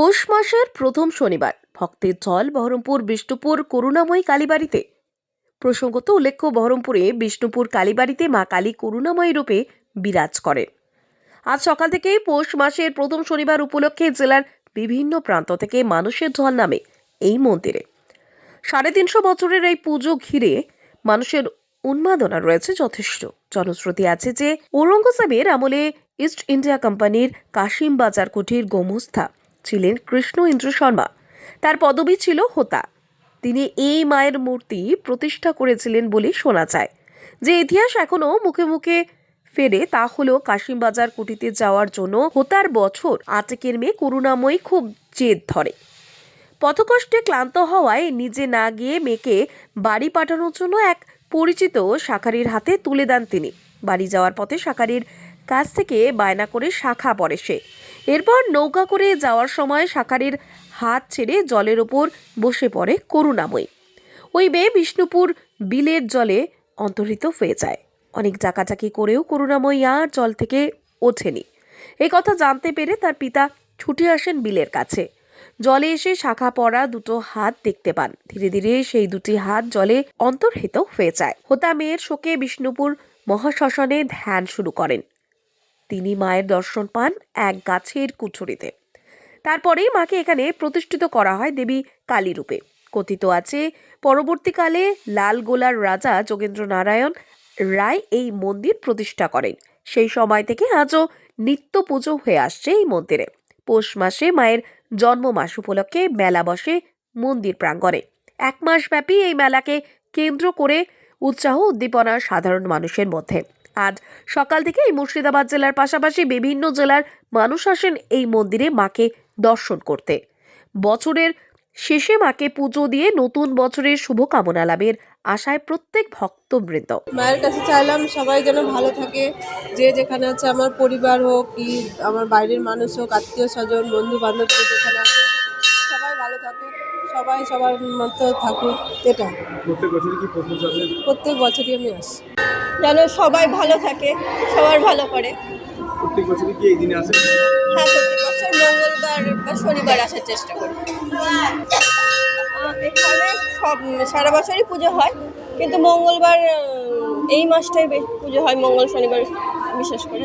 পৌষ মাসের প্রথম শনিবার। ভক্তের জল বহরমপুর, বিষ্ণুপুর, করুণাময়ী কালীবাড়িতে। প্রসঙ্গত উল্লেখ্য, বহরমপুরে বিষ্ণুপুর কালীবাড়িতে মা কালী করুণাময়ী রূপে বিরাজ করেন আজ সকাল থেকেই পৌষ মাসের প্রথম শনিবার উপলক্ষে জেলার বিভিন্ন প্রান্ত থেকে মানুষের ঢল নামে এই মন্দিরে। সাড়ে তিনশো বছরের এই পুজো ঘিরে মানুষের উন্মাদনা রয়েছে যথেষ্ট। জনশ্রুতি আছে যে, ঔরঙ্গজেবের আমলে ইস্ট ইন্ডিয়া কোম্পানির কাশিম বাজার কুঠির গোমস্থা ছিলেন কৃষ্ণ ইন্দ্র শর্মা। তার পদবি ছিল হোতা। তিনি এই মায়ের মূর্তি প্রতিষ্ঠা করেছিলেন বলে শোনা যায়। যে ইতিহাস এখনও মুখে মুখে ফেরে, তা হলো কাশিমবাজার কুটিতে যাওয়ার জন্য হোতার বছর আটেকের মেয়ে করুণাময়ী খুব জেদ ধরে। পথকষ্টে ক্লান্ত হওয়ায় নিজে না গিয়ে মেয়েকে বাড়ি পাঠানোর জন্য এক পরিচিত শাখারির হাতে তুলে দেন তিনি। বাড়ি যাওয়ার পথে শাখারির কাছ থেকে বায়না করে শাখা পড়ে সে। এরপর নৌকা করে যাওয়ার সময় শাখারির হাত ছেড়ে জলের ওপর বসে পড়ে করুণাময়ী। ওই মেয়ে বিষ্ণুপুর বিলের জলে অন্তর্হিত হয়ে যায়। অনেক জাকাজাকি করেও করুণাময়ী আর জল থেকে ওঠেনি। এই কথা জানতে পেরে তার পিতা ছুটে আসেন বিলের কাছে। জলে এসে শাখা পড়া দুটো হাত দেখতে পান। ধীরে ধীরে সেই দুটি হাত জলে অন্তর্হিত হয়ে যায়। হোতা মেয়ের শোকে বিষ্ণুপুর মহাশ্মশানে ধ্যান শুরু করেন। তিনি মায়ের দর্শন পান এক গাছের কুঠুরিতে তারপরেই মাকে এখানে প্রতিষ্ঠিত করা হয় দেবী কালী রূপে। কথিত আছে, পরবর্তীকালে লালগোলার রাজা যোগেন্দ্র নারায়ণ রায় এই মন্দির প্রতিষ্ঠা করেন। সেই সময় থেকে আজও নিত্য পুজো হয়ে আসছে এই মন্দিরে। পৌষ মাসে মায়ের জন্ম মাস উপলক্ষে মেলা বসে মন্দির প্রাঙ্গণে। এক মাস ব্যাপী এই মেলাকে কেন্দ্র করে উৎসাহ উদ্দীপনা সাধারণ মানুষের মধ্যে। আজ সকাল থেকে এই মুর্শিদাবাদ জেলার পাশাপাশি বিভিন্ন জেলার মানুষ আসেন এই মন্দিরে মাকে দর্শন করতে। বছরের শেষে মাকে পুজো দিয়ে নতুন বছরের শুভকামনা লাভের আশায় প্রত্যেক ভক্তবৃন্দ। মায়ের কাছে চাইলাম সবাই যেন ভালো থাকে যে যেখানে আছে আমার পরিবার হোক কি আমার বাইরের মানুষ হোক আত্মীয় স্বজন বন্ধু বান্ধব যেখানে আছে সবাই ভালো থাকুক সবাই সবার মতো থাকুক এটা প্রত্যেক বছরই কি প্রশংসা আছে প্রত্যেক বছরই আমি আসি। যেন সবাই ভালো থাকে সবার ভালো করে। প্রত্যেক বছর কি এই দিনে আসে? হ্যাঁ প্রতি বছর মঙ্গলবার বা শনিবার আসার চেষ্টা করি। এখানে সব সারা বছরই পুজো হয় কিন্তু মঙ্গলবার এই মাসটাই বেশ পুজো হয় মঙ্গল শনিবার বিশেষ করে।